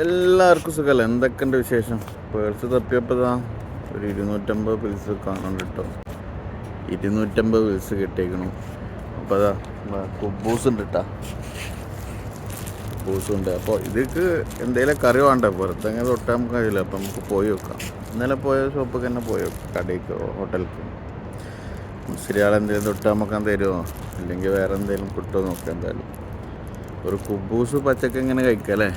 എല്ലാവർക്കും സുഖമല്ല എന്തൊക്കെയുണ്ട് വിശേഷം? പേഴ്സ് തപ്പിയപ്പോൾ ഒരു ഇരുന്നൂറ്റമ്പത് പിൽസ് കാണുന്നുണ്ട് കേട്ടോ. ഇരുന്നൂറ്റമ്പത് പിൽസ് കിട്ടിയേക്കണം. അപ്പോൾ അതാ കുബൂസ് ഉണ്ട് കേട്ടാ കുബൂസും ഉണ്ട്. അപ്പോൾ ഇതിക്ക് എന്തെങ്കിലും കറി വേണ്ട? പുറത്തെങ്ങനെ തൊട്ടാൽ നമുക്ക് കഴിയില്ല. അപ്പോൾ നമുക്ക് പോയി വെക്കാം. ഇന്നലെ പോയ ഷോപ്പൊക്കെ തന്നെ പോയി വെക്കാം. കടയ്ക്ക് ഹോട്ടലിക്ക്. മുസ്ലിയാൾ എന്തെങ്കിലും തൊട്ടാൽ നമുക്ക് തരുമോ അല്ലെങ്കിൽ വേറെ എന്തെങ്കിലും കിട്ടുമോ നോക്കാം എന്തായാലും. ഒരു കുബൂസ് പച്ചക്ക് ഇങ്ങനെ കഴിക്കാം അല്ലേ?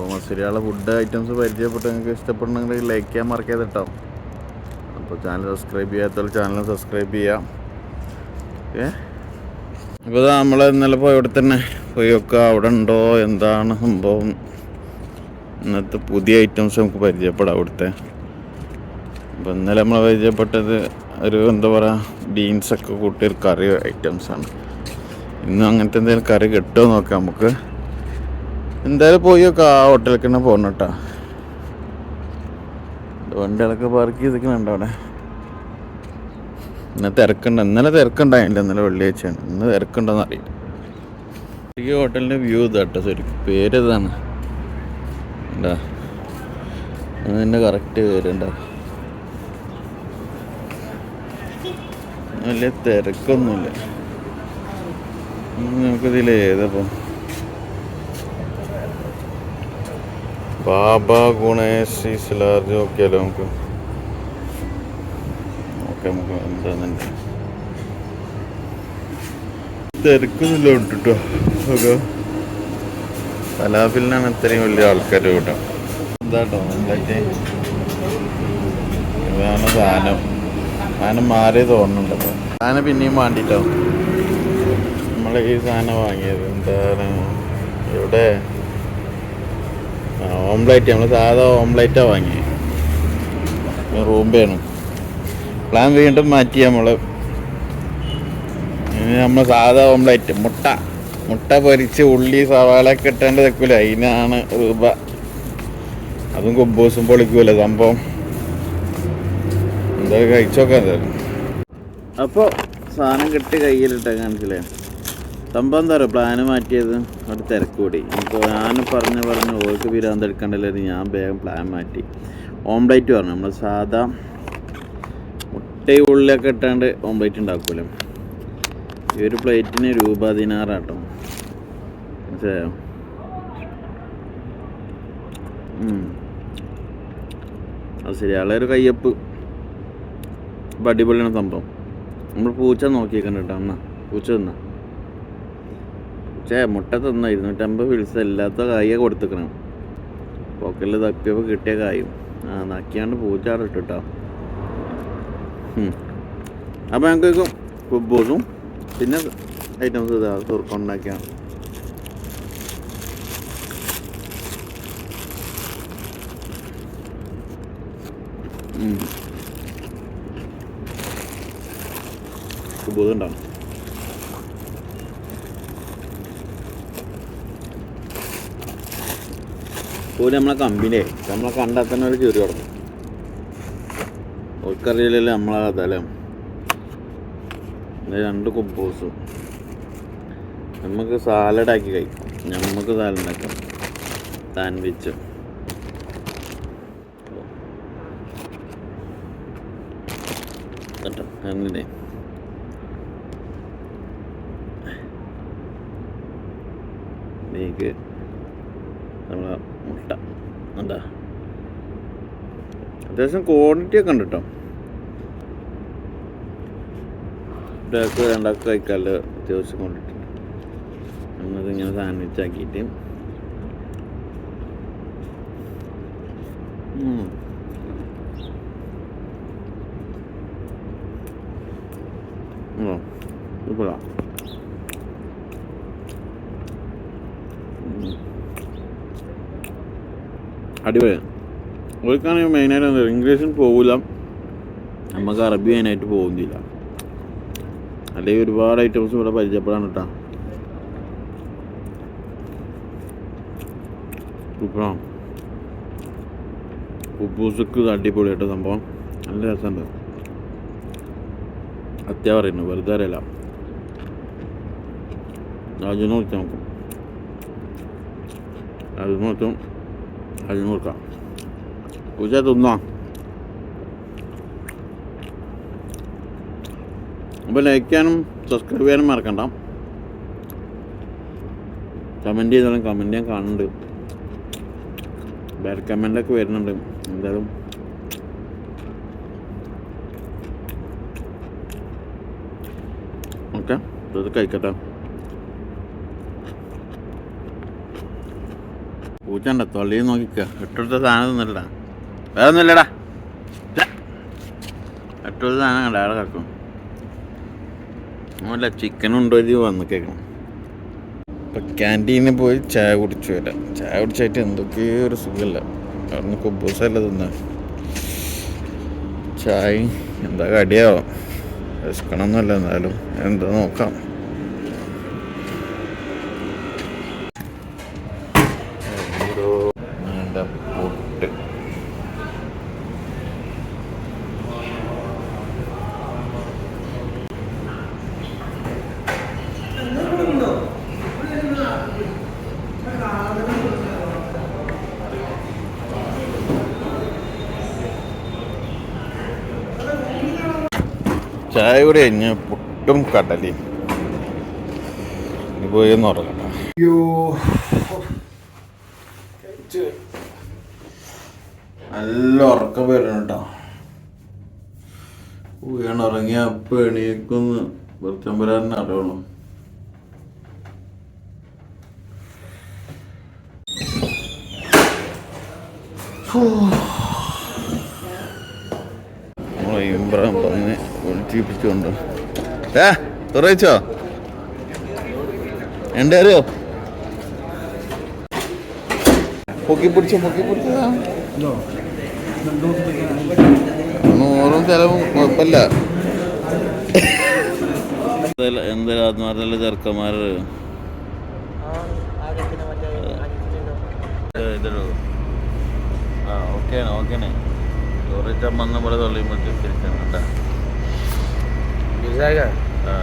അപ്പോൾ മസുരിയാളെ ഫുഡ് ഐറ്റംസ് പരിചയപ്പെട്ട് നിങ്ങൾക്ക് ഇഷ്ടപ്പെടണമെങ്കിൽ ലൈക്ക് ചെയ്യാൻ മറക്കാതെ കേട്ടോ അപ്പോൾ ചാനൽ സബ്സ്ക്രൈബ് ചെയ്യാത്തവർ ചാനൽ സബ്സ്ക്രൈബ് ചെയ്യാം. ഓക്കെ അപ്പോൾ നമ്മൾ ഇന്നലെ പോയി ഇവിടെ തന്നെ. പോയി നോക്കുക അവിടെ ഉണ്ടോ? എന്താണ് സംഭവം? ഇന്നത്തെ പുതിയ ഐറ്റംസ് നമുക്ക് പരിചയപ്പെടാം അവിടുത്തെ. അപ്പോൾ ഇന്നലെ നമ്മൾ പരിചയപ്പെട്ടത് ഒരു എന്താ പറയുക ബീൻസൊക്കെ കൂട്ടിയൊരു കറി ഐറ്റംസാണ് ഇന്നും അങ്ങനത്തെ എന്തെങ്കിലും കറി കിട്ടുമോ നോക്കാം നമുക്ക്. എന്തായാലും പോയി ഒക്കെ ആ ഹോട്ടലിലേക്ക് തന്നെ പോകണം കേട്ടോ. വണ്ടികളൊക്കെ പാർക്ക് ചെയ്തിരിക്കുന്നുണ്ട് അവിടെ? ഇന്ന് തിരക്കുണ്ട്. ഇന്നലെ തിരക്കുണ്ടായില്ല. ഇന്നലെ വെള്ളിയാഴ്ചയാണ്. ഇന്ന് തിരക്കുണ്ടോന്ന് അറിയില്ല. ഈ ഹോട്ടലിന്റെ വ്യൂ ഇതാട്ടോ ശരിക്കും. പേര് ഇതാണ്. ഉണ്ടാ അതിന്റെ കറക്റ്റ് പേരുണ്ടോ വലിയ തിരക്കൊന്നുമില്ല. ഏതപ്പം ബാബ ഗുണേഷ് സിലാർജ് നോക്കിയാലോ നമുക്ക്? ഓക്കെ നമുക്ക് എന്താന്നുണ്ട് തിരക്കൊന്നുമില്ല വിട്ടിട്ടോ. ഓക്കെ. ഫലാഫിലിനാണ് ഇത്രയും വലിയ ആൾക്കാർ കൂട്ടം എന്താട്ടോ എന്തായിട്ട്? ഇതാണ് സാധനം. സാധനം മാറി തോന്നുന്നുണ്ടല്ലോ സാധനം പിന്നെയും വേണ്ടിട്ടോ. നമ്മൾ ഈ സാധനം വാങ്ങിയത്. എന്താണ്? ഇവിടെ ഓംലേറ്റ് നമ്മൾ സാധാ ഓംലൈറ്റാ വാങ്ങി റൂംബയാണ് പ്ലാൻ വീണ്ടും മാറ്റി നമ്മൾ നമ്മൾ സാധാ ഓംലൈറ്റ് മുട്ട. മുട്ട പൊരിച്ച് ഉള്ളി സവാള ഇട്ടേണ്ട തെക്കൂല. അതിനാണ് രൂപ. അതും കുബൂസും പൊളിക്കൂല സംഭവം. എന്തായാലും കഴിച്ചോക്കാൻ അപ്പോൾ സാധനം കിട്ടി കയ്യിലിട്ട കാണിച്ചില്ലേ? സംഭവം എന്താ പറയുക പ്ലാന് മാറ്റിയത് അവിടെ തിരക്ക് കൂടി ഇപ്പോൾ ഞാൻ പറഞ്ഞ് പറഞ്ഞ് ഓർക്ക് വിരാന്ത് എടുക്കണ്ടല്ലേ ഞാൻ വേഗം പ്ലാൻ മാറ്റി. ഓംലൈറ്റ് പറഞ്ഞു. നമ്മൾ സാധാ മുട്ടയും ഉള്ളിലൊക്കെ ഇട്ടാണ്ട് ഓംലൈറ്റ് ഉണ്ടാക്കൂലേ? ഈ ഒരു പ്ലേറ്റിന് രൂപ പതിനാറാട്ടോ. മനസ്സിലായോ. അത് ശരി. ആളൊരു കയ്യപ്പ്. അടിപൊളിയാണ് സംഭവം. നമ്മൾ പൂച്ച നോക്കിയേക്കണ്ട കേട്ടോ എന്നാ പൂച്ച തിന്നാ ചേ മുട്ട തന്ന? ഇരുന്നൂറ്റമ്പത് വിളിച്ച ഇല്ലാത്ത കായ കൊടുത്തുക്കണം. പോക്കലിൽ തപ്പിയപ്പോൾ കിട്ടിയ കായും. ആ നക്കിയാണ്ട് പൂച്ചാട് ഇട്ടിട്ടോ. അപ്പോൾ ഞങ്ങൾക്ക് കുബൂസും പിന്നെ ഐറ്റംസ് ഇതാ സുർക്കൊണ്ടാക്കിയാണ് കുബൂസ് ഓര് നമ്മളെ കമ്പനിയെ നമ്മളെ കണ്ടാൽ തന്നെ ഒരു ചെറിയ തുടങ്ങും. ഓർക്കറിയില്ലല്ലോ നമ്മളെ തലം രണ്ട് കുബൂസും നമുക്ക് സാലഡാക്കി കഴിക്കാം. നമുക്ക് സാലഡ് ആക്കാം സാൻഡ്വിച്ച് അങ്ങനെ. നീക്ക്. നമ്മളെ മുട്ട എന്താ അത്യാവശ്യം ക്വാണ്ടിറ്റി ഒക്കെ ഉണ്ട് കേട്ടോ ഒരാൾക്ക് രണ്ടാൾക്ക് കഴിക്കാനുള്ള അത്യാവശ്യം ക്വാണ്ടിറ്റി ഉണ്ട്. ഇങ്ങനെ സാൻഡ്വിച്ച് ആക്കിയിട്ട്. അടിപൊളിയാണ് ഓർക്കാണെങ്കിൽ മെയിനായിട്ട് എന്താ ഇംഗ്ലീഷിൽ പോകില്ല നമുക്ക് അറബി മെയിനായിട്ട് പോകുന്നില്ല അല്ലെങ്കിൽ ഒരുപാട് ഐറ്റംസ് ഇവിടെ പരിചയപ്പെടാൻ കേട്ടോ സൂപ്പറാണ് ഉപ്പൂസക്ക് അടിപൊളിയായിട്ട് സംഭവം. നല്ല രസമുണ്ട്. അത്യാ പറയുന്നു വെറുതെ അറിയില്ല. രാജുവിനെ വിളിച്ച് നോക്കും. അത് നോക്കും. അതിന് കൊടുക്കാം പൂജ തിന്നോ ലൈക്ക് ചെയ്യാനും സബ്സ്ക്രൈബ് ചെയ്യാനും മറക്കണ്ട കമന്റ് ചെയ്താലും കമന്റ് ഞാൻ കാണുന്നുണ്ട് ബാഡ് കമന്റൊക്കെ വരുന്നുണ്ട് എന്തായാലും ഓക്കെ ഇത് കഴിക്കട്ടെ പൂച്ചണ്ട തൊള്ളിയിൽ നോക്കിക്ക ഇട്ടെടുത്ത സാധനം വേറെ ഒന്നുമില്ലടാ ഇട്ടെടുത്ത സാധനം കണ്ട ആളെ കിടക്കും. അല്ല ചിക്കൻ ഉണ്ടോ ഇത് വന്ന് കേൾക്കണം. ഇപ്പം ക്യാന്റീനിൽ പോയി ചായ കുടിച്ചു വരാം. ചായ കുടിച്ചായിട്ട് എന്തൊക്കെയോ ഒരു സുഖമില്ല. അവിടുന്ന് കുബൂസല്ല തിന്ന? ചായ എന്താ കടിയാവാം. വിശക്കണമെന്നല്ല എന്നാലും എന്താ നോക്കാം എന്റെ പുട്ട് ചായ കൂടി കഴിഞ്ഞ് പുട്ടും കടലയും. ഇനി പോയി ഒന്ന് ഉറങ്ങട്ടെ. അയ്യോ. നല്ല ഉറക്കം വരണം കേട്ടോ. വീണ് ഉറങ്ങിയ അപ്പൊ എണീക്കൊന്ന് വെറുത്തമ്പരാൻ അറിയുള്ളൂ ഇമ്പ്രാൻ പറഞ്ഞ് വിളിച്ചിപ്പിച്ചുകൊണ്ട് ഏ തുറച്ചോ എന്റെ അറിയോ? പൊക്കി പിടിച്ചോ പൊക്കി പിടിച്ചോ? നൂറും ചിലവും കുഴപ്പമില്ല. എന്തായാലും ആത്മാർത്ഥല്ല ചെറുക്കന്മാർ ഇതോ ആ ഓക്കെയാണ് ഓക്കെയാണ്. ചോറിച്ചാൻ വന്ന പോലെ തൊള്ളിയുമ്പോൾ തിരിച്ചാണ് കേട്ടാ ആ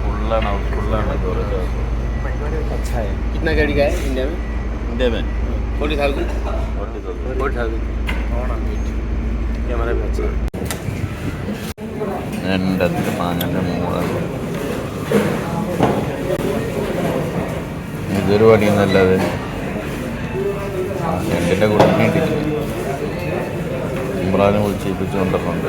ഫുള്ളാണ് ഫുള്ളാണ് ചോറിച്ച अच्छा है कितना गाड़ी का है इंडिया में India may forty thousand forty thousand forty thousand ये हमारा भी अच्छा है രണ്ടത്ത് മാങ്ങൻ്റെ മൂളാണ് ഇതൊരു പണിയൊന്നല്ലാതെ രണ്ടിൻ്റെ കുടുംബം ഇമ്രാനെ വിളിച്ചേൽപ്പിച്ച് കൊണ്ടിട്ടുണ്ട്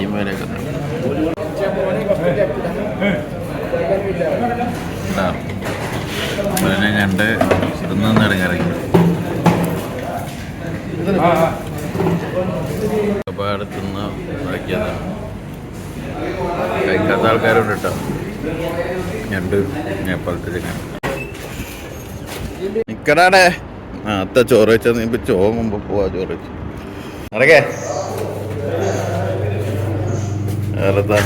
അടിയും വരെയൊക്കെ പിന്നെ ഞണ്ട് ഇരുന്ന് ഇറങ്ങി ഇറക്കിയതാണ് കഴിക്കാത്ത ആൾക്കാരുണ്ട് കേട്ടോ ഞണ്ട് നേപ്പാളത്തിൽ നിക്കടാടേ ആ അത്ത ചോറ് വെച്ചാൽ നീ ഇപ്പം മുമ്പ് പോവാ ചോറ് വെച്ച് ഇറങ്ങേ വേറെത്താ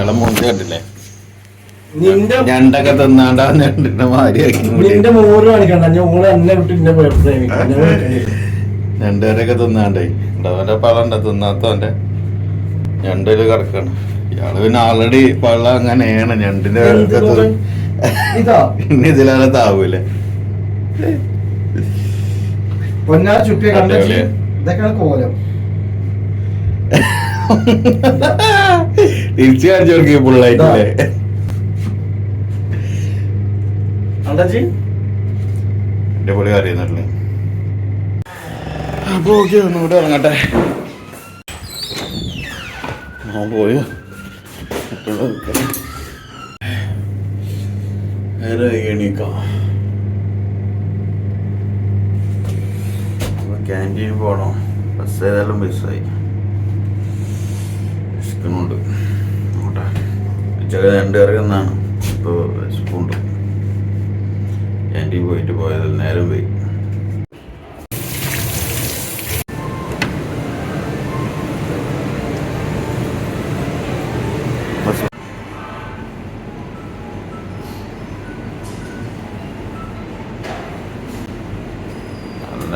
ഇളം മുന്തി കണ്ടില്ലേ? നിന്റെ ഞണ്ടൊക്കെ തിന്നാണ്ടാ ഞണ്ടിന്റെ മാരിയാക്കി നിന്റെ മോര് കാണിക്കണ്ട. ഞാൻ ഓളെ എന്നെ വിട്ട് എന്നെ പ്രേമിക്കാം. രണ്ടുപേരൊക്കെ തിന്നാണ്ടേ. അവന്റെ പള്ളണ്ട തിന്നാത്തവന്റെ ഞണ്ടിൽ കിടക്കണം ഇയാൾ പിന്നെ ആൾറെഡി പള്ള അങ്ങനെയാണ്. ഞണ്ടിന്റെ? പിന്നെ ഇതിലാലെ താവൂലേ? പൊന്നാ ചുറ്റിയ കണ്ട? ഇതൊക്കെയാണ് കോലം. തിരിച്ചു കാണിച്ചു കൊടുക്കി പുള്ളായിട്ടില്ലേ അണ്ടച്ചി എന്റെ പുള്ളി അറിയുന്നില്ലേ? അപ്പൊ ഓക്കെ ഒന്നുകൂടെ ഇറങ്ങട്ടെ. ആ പോയോ. നേരെ എണീക്കാം. ക്യാന്റീൻ പോകണം ബസ് ഏതായാലും മിസ്സായി വിശക്കുന്നുണ്ട് നോക്കട്ടെ ഉച്ചയ്ക്ക് രണ്ട് കറി ഇപ്പോൾ വിശപ്പുണ്ട് ക്യാന്റീൻ പോയിട്ട് പോയതിൽ നേരം പോയി.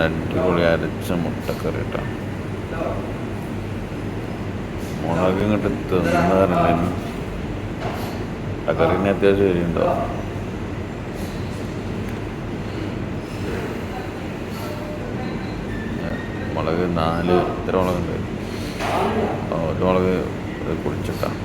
അടിപൊളി അരച്ച മുട്ടക്കറി കേട്ടോ മുളക് ഇങ്ങോട്ട് തിന്നാറില്ല ആ കറിന് അത്യാവശ്യം എരിയുണ്ടാവും മുളക് നാല് ഇത്ര മുളകുണ്ട്. ഒരു മുളക് കുടിച്ചിട്ടാണ്.